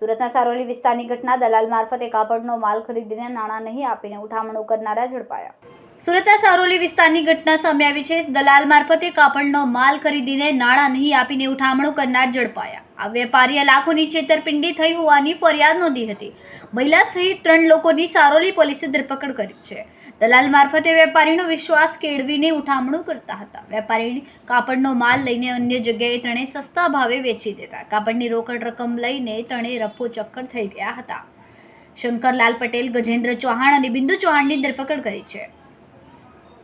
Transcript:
સુરતના સારોલી વિસ્તારની ઘટના દલાલ મારફતે કાપડનો માલ ખરીદીને નાણાં નહીં આપીને ઉઠામણો કરનારા ઝડપાયા. સુરતના સારોલી વિસ્તારની ઘટના સામે આવી છે. દલાલ મારફતે કાપડનો માલ ખરીદીને નાણાં નહીં આપીને ઉઠામણો કરનાર ઝડપાયા. આ વેપારીએ લાખોની છેતરપિંડી થઈ હોવાની ફરિયાદ નોંધી હતી. મહિલા સહિત ત્રણ લોકોની સારોલી પોલીસે ધરપકડ કરી છે. દલાલ મારફતે વેપારીનો વિશ્વાસ કેળવીને ઉઠામણું કરતા હતા. વેપારી કાપડનો માલ લઈને અન્ય જગ્યાએ ત્રણે સસ્તા ભાવે વેચી દેતા. કાપડની રોકડ રકમ લઈને ત્રણે રફો ચક્કર થઈ ગયા હતા. શંકરલાલ પટેલ, ગજેન્દ્ર ચૌહાણ અને બિંદુ ચૌહાણની ધરપકડ કરી છે.